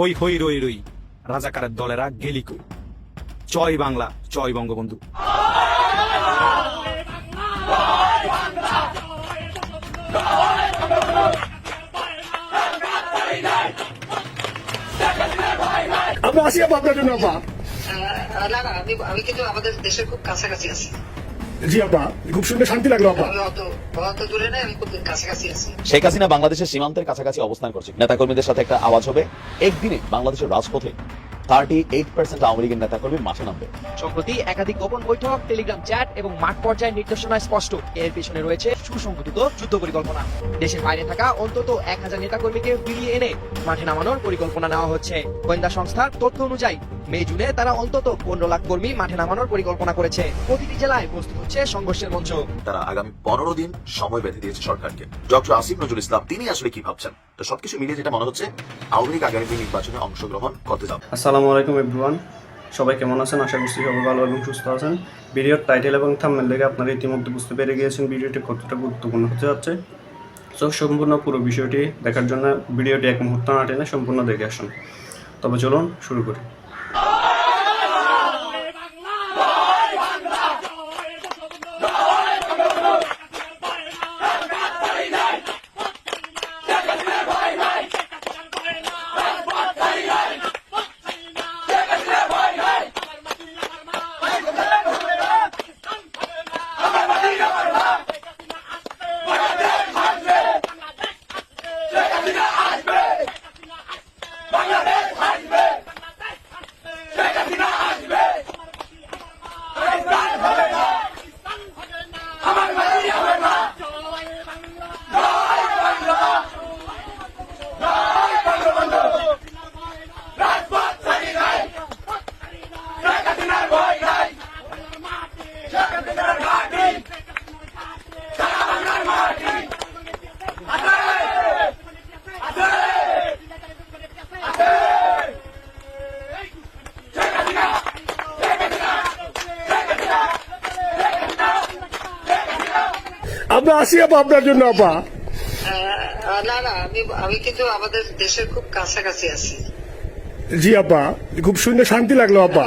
হই হই রই রই রাজাকারের দলেরা গেলি কই? জয় বাংলা জয় বঙ্গবন্ধু। আমরা আসি আপা আপনার জন্য না না আমি আমি কিন্তু আমাদের দেশের খুব কাছাকাছি আছি। জি আপা খুব শুনে শান্তি লাগল আপা শেখ হাসিনা বাংলাদেশের সীমান্তের কাছাকাছি অবস্থান করছে। নেতাকর্মীদের সাথে একটা আওয়াজ হবে। একদিনে বাংলাদেশের রাজপথে থার্টি এইট পার্সেন্ট আওয়ামী লীগের নেতাকর্মী মাঠে নামবে। সম্প্রতি একাধিক গোপন বৈঠক টেলিগ্রাম চ্যাট এবং মাঠ পর্যায়ের নির্দেশনা স্পষ্ট। এর পিছনে রয়েছে সুসংগঠিত যুদ্ধ পরিকল্পনা। দেশের বাইরে থাকা অন্তত এক হাজার নেতাকর্মীকে ফিরিয়ে এনে মাঠে নামানোর পরিকল্পনা নেওয়া হচ্ছে। গোয়েন্দা সংস্থার তথ্য অনুযায়ী মে জুনে তারা অন্তত পনেরো লাখ কর্মী মাঠে নামানোর পরিকল্পনা করেছে। প্রতিটি জেলায় প্রস্তুত হচ্ছে সংঘর্ষের মঞ্চ। তারা আগামী পনেরো দিন সময় বেঁধে দিয়েছে সরকারকে। ডক্টর আসিফ নজরুল ইসলাম তিনি আসলে কি ভাবছেন? তো সবকিছু মিলিয়ে যেটা মনে হচ্ছে আওয়ামী লীগ আগামী নির্বাচনে অংশগ্রহণ করতে যাবে। আসসালামু আলাইকুম এভরিওয়ান সবাই কেমন আছেন? আশা করছি সবাই ভালো এবং সুস্থ আছেন। ভিডিওর টাইটেল এবং থাম্বনেল দেখে আপনারা ইতিমধ্যে বুঝতে পেরে গিয়েছেন ভিডিওটি কতটা গুরুত্বপূর্ণ হতে যাচ্ছে। সো সম্পূর্ণ পুরো বিষয়টি দেখার জন্য ভিডিওটি এক মুহূর্ত না টেনে সম্পূর্ণ দেখে আসুন। তবে চলুন শুরু করি। আমরা আসি আপা আপনার জন্য আপা না না আমি আমি কিন্তু আমাদের দেশের খুব কাছাকাছি আছি। জি আপা খুব শুনে শান্তি লাগল আপা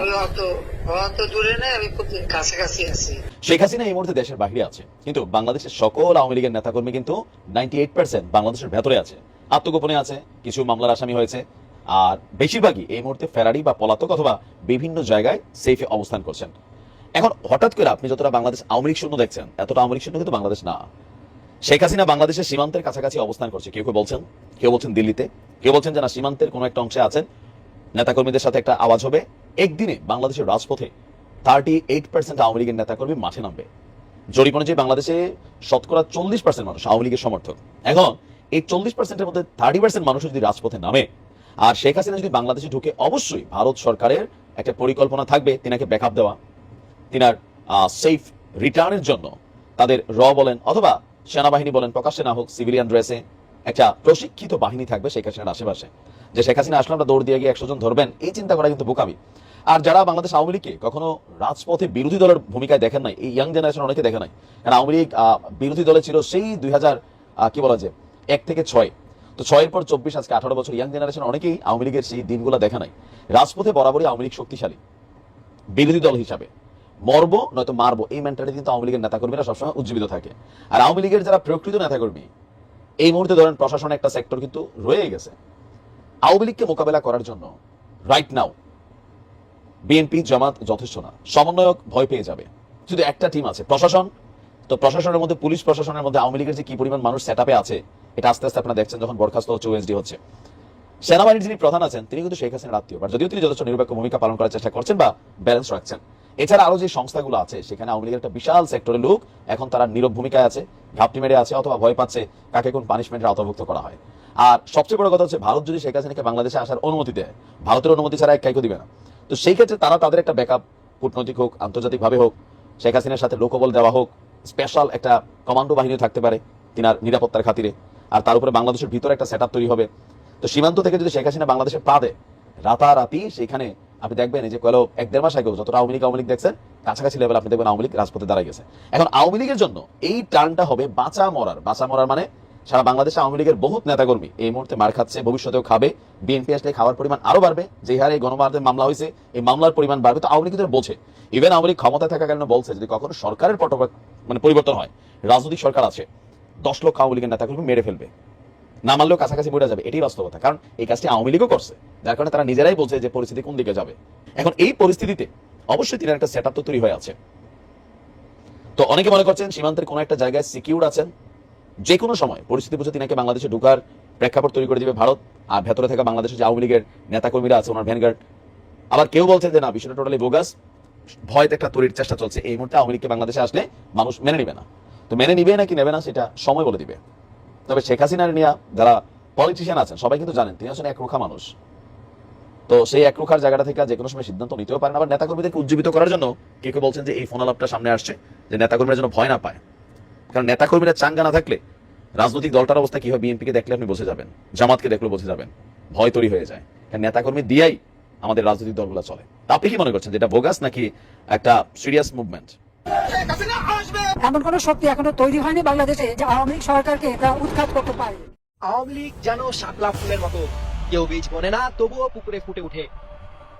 শেখ হাসিনা এই মুহূর্তে দেশের বাইরে আছে। কিন্তু বাংলাদেশের সকল আওয়ামী লীগের নেতাকর্মী কিন্তু নাইনটি এইট পার্সেন্ট বাংলাদেশের ভেতরে আছে। আত্মগোপনে আছে কিছু মামলার আসামি হয়েছে। আর বেশিরভাগই এই মুহূর্তে ফেরারি বা পলাতক অথবা বিভিন্ন জায়গায় সেফে অবস্থান করছেন। এখন হঠাৎ করে আপনি যতটা বাংলাদেশ আওয়ামী লীগ শূন্য দেখছেন, এতটা আওয়ামী লীগ শূন্য কিন্তু বাংলাদেশ না। শেখ হাসিনা বাংলাদেশের সীমান্তের কাছাকাছি অবস্থান করছে। কেউ কেউ বলছেন কেউ বলছেন দিল্লিতে, কেউ বলছেন যে না, সীমান্তের কোনো একটা অংশে আছেন। নেতাকর্মীদের সাথে একটা আওয়াজ হবে। একদিনে বাংলাদেশের রাজপথে থার্টি এইট পার্সেন্ট আওয়ামী লীগের নেতাকর্মী মাঠে নামবে। জরিপ অনুযায়ী বাংলাদেশে শতকরা চল্লিশ পার্সেন্ট মানুষ আওয়ামী লীগের সমর্থক। এখন এই চল্লিশ পার্সেন্টের মধ্যে থার্টি পার্সেন্ট মানুষ যদি রাজপথে নামে, আর শেখ হাসিনা যদি বাংলাদেশে ঢুকে অবশ্যই ভারত সরকারের একটা পরিকল্পনা থাকবে, তিনাকে ব্যাকআপ দেওয়া। তিনার সেফ রিটার্নের জন্য তাদের র বলেন অথবা সেনাবাহিনী বলেন, প্রকাশ্যে না হোক সিভিলিয়ান ড্রেসে একটা প্রশিক্ষিত বাহিনী থাকবে শেখ হাসিনার আশেপাশে। যে শেখ হাসিনা, আসলে আমরা দৌড় দিয়ে গিয়ে একশো জন ধরবেন, এই চিন্তা করা কিন্তু বোকামি। আর যারা বাংলাদেশ আওয়ামী লীগকে কখনো রাজপথে বিরোধী দলের ভূমিকায় দেখেন নাই, এই ইয়াং জেনারেশন অনেকে দেখে নাই, কারণ আওয়ামী লীগ বিরোধী দলে ছিল সেই দুই হাজার কি বলা যায়, এক থেকে ছয়। তো ছয়ের পর চব্বিশ, আজকে আঠারো বছর ইয়াং জেনারেশন অনেকেই আওয়ামী লীগের সেই দিনগুলো দেখা নাই। রাজপথে বরাবরই আওয়ামী লীগ শক্তিশালী, বিরোধী দল হিসাবে। মরবো, নয়তো মারবো। এই মেন্টালিটি কিন্তু আওয়ামী লীগের নেতাকর্মীরা সবসময় উজ্জীবিত থাকে। আর আওয়ামী লীগের যারা প্রকৃত নেতাকর্মী, এই মুহূর্তে ধরেন প্রশাসনের একটা সেক্টর কিন্তু রয়ে গেছে। আওয়ামী লীগকে মোকাবেলা করার জন্য রাইট নাও বিএনপি জামাত যথেষ্ট না। সমন্বয়ক ভয় পেয়ে যাবে। শুধু একটা টিম আছে, প্রশাসন। তো প্রশাসনের মধ্যে, পুলিশ প্রশাসনের মধ্যে আওয়ামী লীগের যে কি পরিমাণ মানুষ সেট আছে, এটা আস্তে আস্তে আপনারা দেখছেন যখন বরখাস্ত হচ্ছে ওএসডি হচ্ছে। সেনাবাহিনীর যিনি প্রধান আছেন, তিনি কিন্তু শেখ হাসিনার আত্মীয়। বা যদিও তিনি যথেষ্ট নিরপেক্ষ ভূমিকা পালন করার চেষ্টা করছেন বা ব্যালেন্স রাখছেন। এছাড়া আরও যে সংস্থাগুলো আছে, সেখানে আওয়ামী লীগের একটা বিশাল সেক্টরের লোক এখন তারা নীরব ভূমিকায় আছে, ঘাপটি মেরে আছে অথবা ভয় পাচ্ছে কাকে কোন পানিশমেন্টের আওতাভুক্ত করা হয়। আর সবচেয়ে বড় কথা হচ্ছে ভারত যদি শেখ হাসিনাকে বাংলাদেশে আসার অনুমতি দেয়, ভারতের অনুমতি ছাড়া এক কাইকো দিবে না। তো সেই ক্ষেত্রে তারা তাদের একটা ব্যাকআপ কূটনৈতিক হোক, আন্তর্জাতিকভাবে হোক, শেখ হাসিনার সাথে লোকবল দেওয়া হোক স্পেশাল একটা কমান্ডো বাহিনী থাকতে পারে তিনার নিরাপত্তার খাতিরে। আর তার উপরে বাংলাদেশের ভিতরে একটা সেট তৈরি হবে। তো সীমান্ত থেকে যদি শেখ হাসিনা বাংলাদেশে পা দেয় রাতারাতি, সেখানে আপনি দেখবেন এই যে কয়েল, এক দেড় মাস আগেও যতটা আওয়ামী লীগ আওয়ামী লীগ দেখছেন, কাছাকাছি লেভেল আপনি দেখবেন আওয়ামী লীগ রাজপথে দাঁড়ায় গেছে। এখন আওয়ামী লীগের জন্য এই টার্নটা হবে বাঁচা মরার। বাঁচা মরার মানে সারা বাংলাদেশে আওয়ামী লীগের বহুত নেতাকর্মী এই মুহূর্তে মার খাচ্ছে, ভবিষ্যতেও খাবে। বিএনপি আসলে খাওয়ার পরিমাণ আরও বাড়বে। যে হারে গণমাধ্যমে মামলা হয়েছে, এই মামলার পরিমাণ বাড়বে। তো আওয়ামী লীগ বলছে ইভেন আওয়ামী লীগ ক্ষমতায় থাকাকালীন বলছে যদি কখনো সরকারের পট মানে পরিবর্তন হয়, রাজনৈতিক সরকার আছে, দশ লক্ষ আওয়ামী লীগের নেতাকর্মী মেরে ফেলবে। না মানলেও কাছাকাছি মরে যাবে, এটাই বাস্তবতা। কারণ এই কাজটি আওয়ামী লীগও করছে। যার কারণে তারা নিজেরাই বলছে যে পরিস্থিতি কোন দিকে যাবে। এখন এই পরিস্থিতিতে অবশ্যই তিনি একটা সেট তো তৈরি হয়ে আছে তো অনেকে মনে করছেন সীমান্তের কোনো একটা জায়গায় সিকিউর আছেন। যে কোনো সময় পরিস্থিতি বুঝে তিনাকে বাংলাদেশে ঢুকার প্রেক্ষাপট তৈরি করে দিবে ভারত। আর ভেতরে থাকা বাংলাদেশের যে আওয়ামী লীগের নেতাকর্মীরা আছে, ওনার ভ্যানগার্ড আবার কেউ বলছে যে না, বিষয়টা টোটালি বোগাস ভয়তে একটা তৈরির চেষ্টা চলছে। এই মুহূর্তে আওয়ামী লীগকে বাংলাদেশে আসলে মানুষ মেনে নিবে না। তো মেনে নিবে নাকি নেবে না, সেটা সময় বলে দিবে। তবে শেখ হাসিনার নিয়া যারা পলিটিশিয়ান আছেন, সবাই কিন্তু জানেন, তিনি আসলে একরোখা মানুষ। তো সেই একরোখার জায়গাটা থেকে যে কোনো সময় সিদ্ধান্ত নিতেও পারেন, আবার নেতাকর্মীদেরকে উজ্জীবিত করার জন্য কেউ কেউ বলছেন যে এই ফোন আলাপটা সামনে আসছে, যে নেতাকর্মীরা যেন ভয় না পায়। কারণ নেতাকর্মীরা চাঙ্গা না থাকলে রাজনৈতিক দলটার অবস্থা কি হয় বিএনপিকে দেখলে আপনি বসে যাবেন, জামাতকে দেখলে বসে যাবেন, ভয় তৈরি হয়ে যায়। কারণ নেতাকর্মী দিয়েই আমাদের রাজনৈতিক দলগুলো চলে। তা আপনি কি মনে করছেন যেটা বোগাস নাকি একটা সিরিয়াস মুভমেন্ট এমন কোন শক্তি এখনও তৈরি হয়নি বাংলাদেশে যে আওয়ামী লীগ সরকারকে এটা উৎখাত করতে পারে। আওয়ামী লীগ যেন শাপলা ফুলের মতো। কেউ বীজ বনে না, তবুও পুকুরে ফুটে ওঠে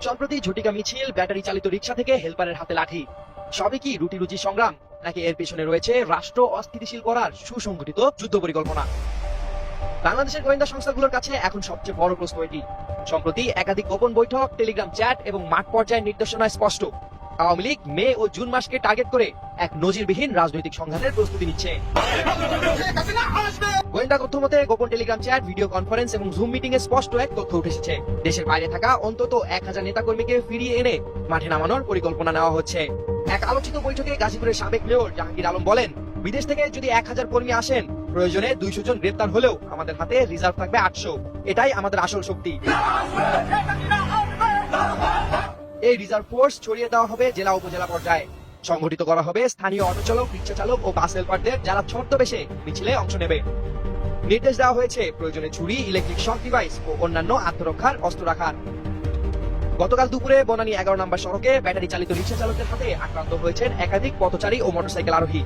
সম্প্রতি ঝটিকা মিছিল, ব্যাটারি চালিত রিক্সা থেকে হেলপারের হাতে লাঠি। সবই কি রুটি রুচি সংগ্রাম, নাকি এর পেছনে রয়েছে রাষ্ট্র অস্থিতিশীল করার সুসংগঠিত যুদ্ধ পরিকল্পনা? বাংলাদেশের গোয়েন্দা সংস্থাগুলোর কাছে এখন সবচেয়ে বড় প্রশ্ন এটি। সম্প্রতি একাধিক গোপন বৈঠক, টেলিগ্রাম চ্যাট এবং মাঠ পর্যায়ের নির্দেশনায় স্পষ্ট। আওয়ামী লীগ মে ও জুন মাসকে টার্গেট করে এক নজিরবিহীন রাজনৈতিক সংঘাতের প্রস্তুতি নিচ্ছে। গোয়েন্দা তথ্য মতে, গোপন টেলিগ্রাম চ্যাট, ভিডিও কনফারেন্স এবং জুম মিটিং এ স্পষ্ট এক তথ্য উঠে এসেছে দেশের বাইরে থাকা অন্তত এক হাজার নেতাকর্মীকে ফিরিয়ে এনে মাঠে নামানোর পরিকল্পনা নেওয়া হচ্ছে। এক আলোচিত বৈঠকে গাজীপুরের সাবেক মেয়র জাহাঙ্গীর আলম বলেন, বিদেশ থেকে যদি এক হাজার কর্মী আসেন, প্রয়োজনে দুইশো জন গ্রেপ্তার হলেও আমাদের হাতে রিজার্ভ থাকবে আটশো। এটাই আমাদের আসল শক্তি। এই রিজার্ভ ফোর্স ছড়িয়ে দেওয়া হবে জেলা উপজেলা পর্যায়ে। সংগঠিত করা হবে স্থানীয় অটো চালক রিক্সা চালক ও বাস হেল্পারদের যারা ছদ্মবেশে মিছিলে অংশ নেবে। নির্দেশ দেওয়া হয়েছে প্রয়োজনে ছুরি, ইলেকট্রিক শক ডিভাইস ও অন্যান্য আত্মরক্ষার অস্ত্র রাখার। গতকাল দুপুরে বনানী এগারো নম্বর সড়কে ব্যাটারি চালিত রিক্সা চালকের হাতে আক্রান্ত হয়েছেন একাধিক পথচারী ও মোটরসাইকেল আরোহী।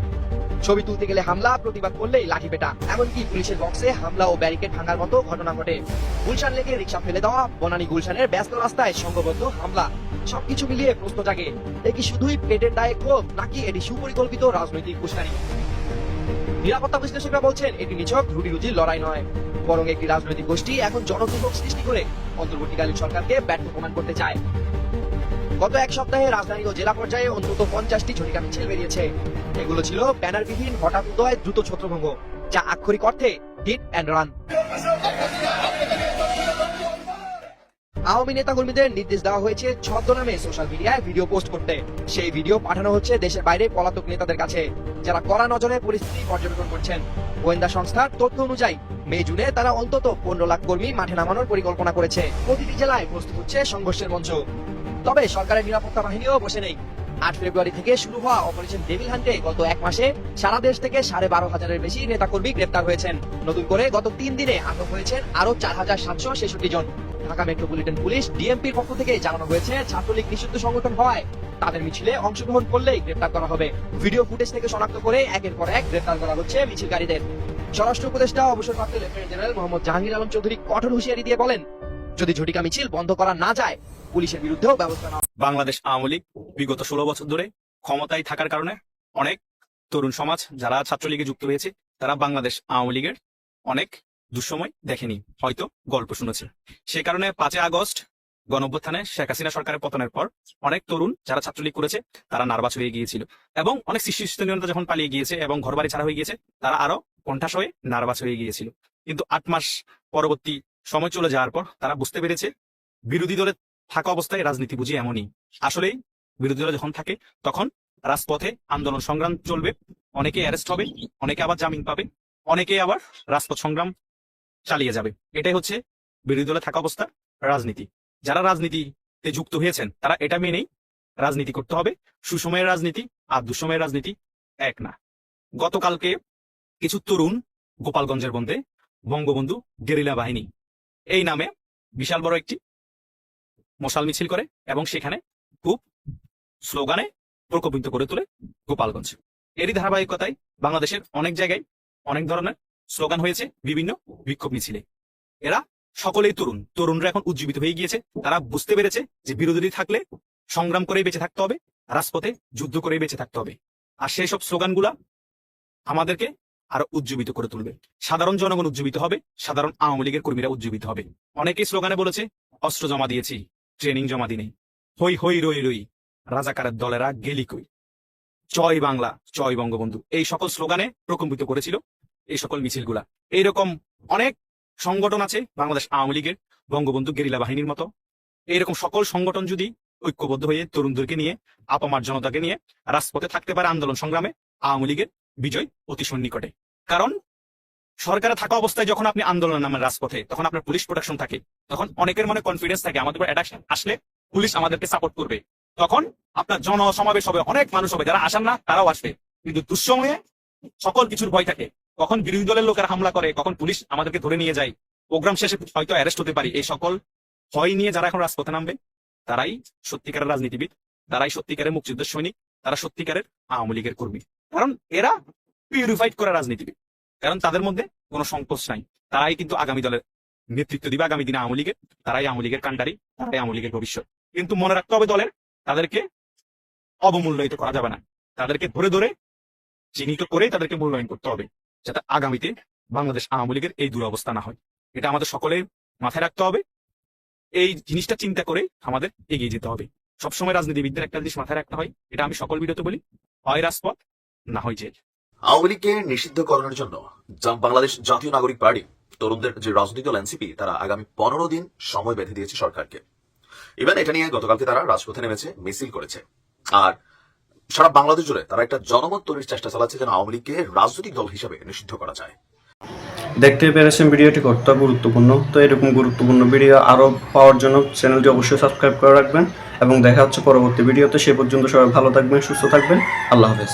ছবি তুলতে গেলে হামলা, প্রতিবাদ করলেই লাঠি পেটা। এমনকি পুলিশের বক্সে হামলা ও ব্যারিকেড ভাঙার মতো ঘটনা ঘটে। গুলশান লেগে রিক্সা ফেলে দেওয়া বনানী গুলশানের ব্যস্ত রাস্তায় সংঘবদ্ধ হামলা। সবকিছু মিলিয়ে প্রশ্ন জাগে, এ কি শুধুই পেটের দায়ে ক্ষোভ, নাকি এটি সুপরিকল্পিত রাজনৈতিক উস্কানি? নিরাপত্তা বিশ্লেষকরা বলছেন, এটি নিছক রুটি রুজির লড়াই নয়। বরং একটি রাজনৈতিক গোষ্ঠী এখন জনদুর্ভোগ সৃষ্টি করে অন্তর্বর্তীকালীন সরকারকে ব্যর্থ প্রমাণ করতে চায়। গত এক সপ্তাহে রাজধানী ও জেলা পর্যায়ে অন্তত পঞ্চাশটি ঝটিকা মিছিল বেরিয়েছে। এগুলো ছিল ব্যানারবিহীন হঠাৎ উদয় দ্রুত ছত্রভঙ্গ, যা আক্ষরিক অর্থে হিট অ্যান্ড রান আওয়ামী নেতা কর্মীদের নির্দেশ দেওয়া হয়েছে ছদ্মনামে সোশ্যাল মিডিয়ায় ভিডিও পোস্ট করতে। সেই ভিডিও পাঠানো হচ্ছে দেশের বাইরে পলাতক নেতাদের কাছে, যারা কড়া নজরে পরিস্থিতি পর্যবেক্ষণ করছেন। গোয়েন্দা সংস্থার তথ্য অনুযায়ী, মে, জুনে তারা অন্তত পনেরো লাখ কর্মী মাঠে নামানোর পরিকল্পনা করেছে। প্রতিটি জেলায় প্রস্তুত হচ্ছে সংঘর্ষের মঞ্চ। তবে সরকারের নিরাপত্তা বাহিনীও বসে নেই। আট ফেব্রুয়ারি থেকে শুরু হওয়া অপারেশন ডেভিল হান্টে গত এক মাসে সারা দেশ থেকে সাড়ে বারো হাজারের বেশি নেতাকর্মী গ্রেপ্তার হয়েছেন। নতুন করে গত তিন দিনে আটক হয়েছেন আরও চার হাজার সাতশো ছেষট্টি জন। ঢাকা মেট্রোপলিটন পুলিশ ডিএমপির পক্ষ থেকে জানানো হয়েছে, ছাত্রলীগ নিষিদ্ধ সংগঠন হয় তাদের মিছিলে অংশগ্রহণ করলেই গ্রেপ্তার করা হবে। ভিডিও ফুটেজ থেকে শনাক্ত করে একের পর এক গ্রেপ্তার করা হচ্ছে মিছিলকারীদের। স্বরাষ্ট্র উপদেষ্টা অবসরপ্রাপ্ত লেফটেন্যান্ট জেনারেল মোহাম্মদ জাহাঙ্গীর আলম চৌধুরী কঠোর হুঁশিয়ারি দিয়ে বলেন, যদি ঝটিকা মিছিল বন্ধ করা না যায়, পুলিশের বিরুদ্ধেও ব্যবস্থা নেওয়া বাংলাদেশ আওয়ামী লীগ বিগত ষোলো বছর ধরে ক্ষমতায় থাকার কারণে অনেক তরুণ সমাজ যারা ছাত্রলীগে যুক্ত হয়েছে, তারা বাংলাদেশ আওয়ামী লীগের অনেক দুঃসময় দেখেনি, হয়তো গল্প শুনেছে। সে কারণে পাঁচই আগস্ট গণঅভ্যুত্থানে শেখ হাসিনা সরকারের পতনের পর অনেক তরুণ যারা ছাত্রলীগ করেছে, তারা নার্ভাস হয়ে গিয়েছিল। এবং অনেক শীর্ষস্থানীয়তা যখন পালিয়ে গিয়েছে এবং ঘরবাড়ি ছাড়া হয়ে গিয়েছে, তারা আরও কণ্ঠাস হয়ে নার্ভাস হয়ে গিয়েছিল। কিন্তু আট মাস পরবর্তী সময় চলে যাওয়ার পর তারা বুঝতে পেরেছে, বিরোধী দলে থাকা অবস্থায় রাজনীতি বুঝি এমনই। আসলেই বিরোধী দলে যখন থাকে, তখন রাজপথে আন্দোলন সংগ্রাম চলবে, অনেকে অ্যারেস্ট হবে, অনেকে আবার জামিন পাবে, অনেকে আবার রাজপথ সংগ্রাম চালিয়ে যাবে। এটাই হচ্ছে বিরোধী দলে থাকা অবস্থা, রাজনীতি। যারা রাজনীতিতে যুক্ত হয়েছেন, তারা এটা মেনেই রাজনীতি করতে হবে। সুসময়ের রাজনীতি আর দুঃসময়ের রাজনীতি এক না। গতকালকে কিছু তরুণ গোপালগঞ্জের বন্ধে বঙ্গবন্ধু গেরিলা বাহিনী, এই নামে বিশাল বড় একটি মশাল মিছিল করে এবং সেখানে খুব স্লোগানে প্রকোপিত করে তোলে গোপালগঞ্জ। এরই ধারাবাহিকতায় বাংলাদেশের অনেক জায়গায় অনেক ধরনের স্লোগান হয়েছে, বিভিন্ন বিক্ষোভ মিছিলে। এরা সকলেই তরুণ। তরুণরা এখন উজ্জীবিত হয়ে গিয়েছে। তারা বুঝতে পেরেছে যে বিরোধী থাকলে সংগ্রাম করে বেঁচে থাকতে হবে, রাজপথে যুদ্ধ করে বেঁচে থাকতে হবে। আর সেই সব স্লোগানগুলা আমাদেরকে আরও উজ্জীবিত করে তুলবে। সাধারণ জনগণ উজ্জীবিত হবে, সাধারণ আওয়ামী লীগের কর্মীরা উজ্জীবিত হবে। অনেকেই স্লোগানে বলেছে, অস্ত্র জমা দিয়েছি, ট্রেনিং জমা দিনে হই হই, রই রই, রাজাকারের দলেরা গেলি কই? জয় বাংলা, জয় বঙ্গবন্ধু। এই সকল স্লোগানে প্রকম্পিত করেছিল এই সকল মিছিলগুলা। এইরকম অনেক সংগঠন আছে বাংলাদেশ আওয়ামী লীগের, বঙ্গবন্ধু গেরিলা বাহিনীর মতো। এইরকম সকল সংগঠন যদি ঐক্যবদ্ধ হয়ে তরুণদেরকে নিয়ে, আপামার জনতাকে নিয়ে রাজপথে থাকতে পারে আন্দোলন সংগ্রামে, আওয়ামী লীগের বিজয় অতি সন্নিকটে কারণ সরকারে থাকা অবস্থায় যখন আপনি আন্দোলন নামেন রাজপথে, তখন আপনার পুলিশ প্রোটেকশন থাকে। তখন অনেকের মনে কনফিডেন্স থাকে, আমাদের উপর আসলে পুলিশ আমাদেরকে সাপোর্ট করবে। তখন আপনার জনসমাবেশ হবে, অনেক মানুষ হবে, যারা আসেন না, তারাও আসবে। কিন্তু দুঃসময়ে সকল কিছুর ভয় থাকে। কখন বিরোধী দলের লোকেরা হামলা করে, কখন পুলিশ আমাদেরকে ধরে নিয়ে যায়, প্রোগ্রাম শেষে হয়তো অ্যারেস্ট হতে পারি, এই সকল ভয় নিয়ে যারা এখন রাজপথে নামবে, তারাই সত্যিকারের রাজনীতিবিদ, তারাই সত্যিকারের মুক্তিযুদ্ধের সৈনিক, তারা সত্যিকারের আওয়ামী লীগের কর্মী। কারণ এরা পিউরিফাইড করা রাজনীতিবিদ। কারণ তাদের মধ্যে কোনো সংকোচ নাই। তারাই কিন্তু আগামী দলের নেতৃত্ব দিবে, আগামী দিনে আওয়ামী লীগের, তারাই আওয়ামী লীগের কান্ডারি তারাই আওয়ামী লীগের ভবিষ্যৎ। কিন্তু মনে রাখতে হবে দলের, তাদেরকে অবমূল্যায়িত করা যাবে না। তাদেরকে ধরে ধরে চিহ্নিত করে তাদেরকে মূল্যায়ন করতে হবে। যাতে আগামীতে বাংলাদেশ আওয়ামী লীগের এই দুরবস্থা না হয়। এটা আমাদের সকলের মাথায় রাখতে হবে। এই জিনিসটা চিন্তা করে আমাদের এগিয়ে যেতে হবে। সবসময় রাজনীতিবিদদের একটা জিনিস মাথায় রাখতে হয়। এটা আমি সকল ভিডিওতে বলি, হয় রাজপথ, না হয় জেল। আওয়ামী লীগকে নিষিদ্ধকরণের জন্য বাংলাদেশ জাতীয় নাগরিক পার্টি, তরুণদের যে রাজনৈতিক দল এনসিপি, তারা আগামী পনেরো দিন সময় বেঁধে দিয়েছে সরকারকে। ইভেন এটা নিয়ে গতকালকে তারা রাজপথে নেমেছে, মিছিল করেছে। আর সারা বাংলাদেশ জুড়ে তারা একটা জনমত তৈরির চেষ্টা চালাচ্ছে যেন আওয়ামী লীগকে রাজনৈতিক দল হিসেবে নিষিদ্ধ করা যায়। দেখতে পেরেছেন ভিডিওটি কতটা গুরুত্বপূর্ণ? তো এরকম গুরুত্বপূর্ণ ভিডিও আরও পাওয়ার জন্য চ্যানেলটি অবশ্যই সাবস্ক্রাইব করে রাখবেন এবং দেখা হচ্ছে পরবর্তী ভিডিওতে। সে পর্যন্ত সবাই ভালো থাকবেন, সুস্থ থাকবেন। আল্লাহ হাফেজ।